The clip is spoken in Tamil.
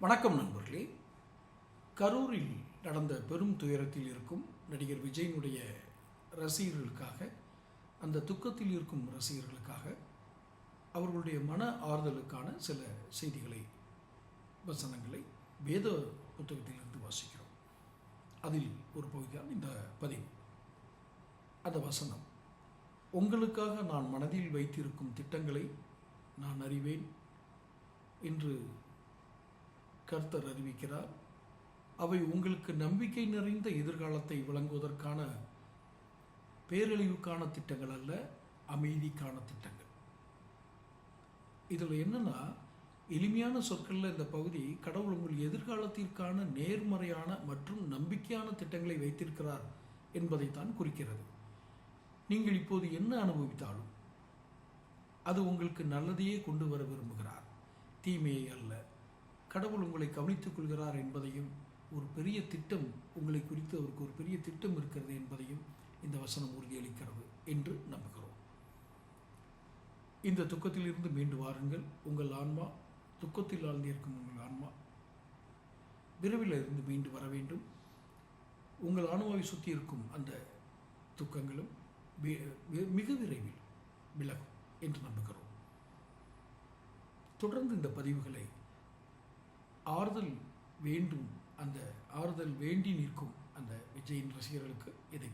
வணக்கம் நண்பர்களே. கரூரில் நடந்த பெரும் துயரத்தில் இருக்கும் நடிகர் விஜயனுடைய ரசிகர்களுக்காக அந்த துக்கத்தில் இருக்கும் ரசிகர்களுக்காக அவர்களுடைய மன ஆறுதலுக்கான சில செய்திகளை வசனங்களை வேத புத்தகத்திலிருந்து வாசிக்கிறோம். அதில் ஒரு பகுதிதான் இந்த பதிவு. அந்த வசனம் உங்களுக்காக நான் மனதில் வைத்திருக்கும் திட்டங்களை நான் அறிவேன் என்று கர்த்தர் அறிவிக்கிறார். அவை உங்களுக்கு நம்பிக்கை நிறைந்த எதிர்காலத்தை வழங்குவதற்கான பேரழிவுக்கான திட்டங்கள் அல்ல அமைதிக்கான திட்டங்கள். இதில் என்னென்னா எளிமையான சொற்களில் இந்த பகுதி கடவுள் உங்கள் எதிர்காலத்திற்கான நேர்மறையான மற்றும் நம்பிக்கையான திட்டங்களை வைத்திருக்கிறார் என்பதைத்தான் குறிக்கிறது. நீங்கள் இப்போது என்ன அனுபவித்தாலும் அது உங்களுக்கு நல்லதையே கொண்டு வர விரும்புகிறார். தீமையை அல்ல. கடவுள் உங்களை கவனித்துக் கொள்கிறார் என்பதையும் ஒரு பெரிய திட்டம் உங்களை குறித்து அவருக்கு ஒரு பெரிய திட்டம் இருக்கிறது என்பதையும் இந்த வசனம் உறுதியளிக்கிறது என்று நம்புகிறோம். இந்த துக்கத்திலிருந்து மீண்டு வாருங்கள். உங்கள் ஆன்மா துக்கத்தில் ஆழ்ந்திருக்கும் உங்கள் ஆன்மா விரைவில் இருந்து மீண்டு வர வேண்டும். உங்கள் ஆன்மாவை சுற்றி இருக்கும் அந்த துக்கங்களும் மிக விரைவில் விலகும் என்று நம்புகிறோம். தொடர்ந்து இந்த பதிவுகளை ஆறுதல் வேண்டும். அந்த ஆறுதல் வேண்டி நிற்கும் அந்த விஜயின் ரசிகர்களுக்கு இதை